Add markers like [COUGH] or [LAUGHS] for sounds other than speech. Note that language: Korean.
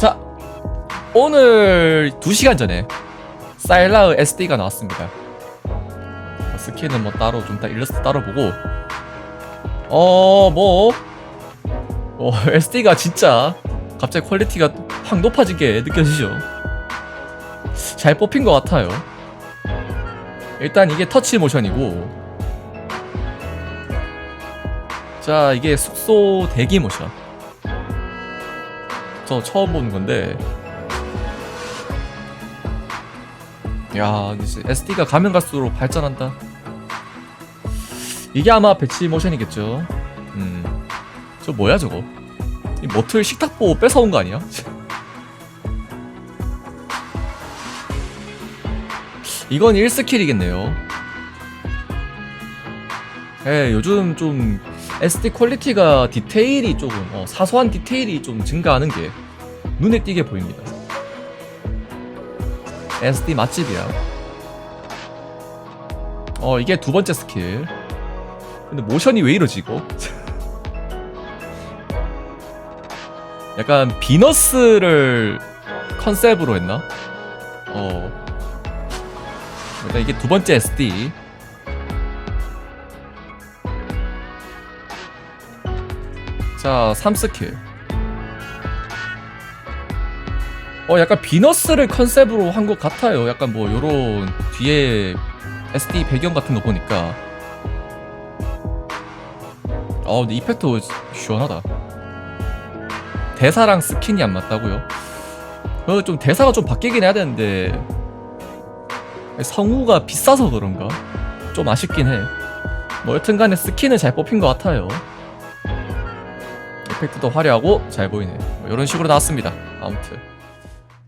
자, 오늘 2시간 전에 사일라의 SD가 나왔습니다. 어, 스킨은 뭐 따로 좀 다 일러스트 따로 보고 어, 뭐 어, [LAUGHS] SD가 진짜 갑자기 퀄리티가 확 높아진 게 느껴지죠. 잘 뽑힌 것 같아요. 일단 이게 터치 모션이고 자 이게 숙소 대기 모션 저 처음 보는 건데. 야 이제 SD가 가면 갈수록 발전한다. 이게 아마 배치 모션이겠죠. 음저 뭐야 저거? 이 모틀 식탁보 뺏어온 거 아니야? [LAUGHS] 이건 1스킬이겠네요. 예 요즘 좀 SD 퀄리티가 디테일이 조금 어, 사소한 디테일이 좀 증가하는 게 눈에 띄게 보입니다. SD 맛집이야. 어 이게 두 번째 스킬. 근데 모션이 왜 이러지 이거? [LAUGHS] 약간 비너스를 컨셉으로 했나? 어. 일단 이게 두 번째 SD. 자, 3스킬. 어, 약간 비너스를 컨셉으로 한 것 같아요. 약간 뭐, 요런 뒤에 SD 배경 같은 거 보니까. 어, 근데 이펙트 시원하다. 대사랑 스킨이 안 맞다고요? 어, 좀 대사가 좀 바뀌긴 해야 되는데, 성우가 비싸서 그런가? 좀 아쉽긴 해. 뭐, 여튼간에 스킨은 잘 뽑힌 것 같아요. 이펙트도 화려하고 잘 보이네. 뭐 이런 식으로 나왔습니다. 아무튼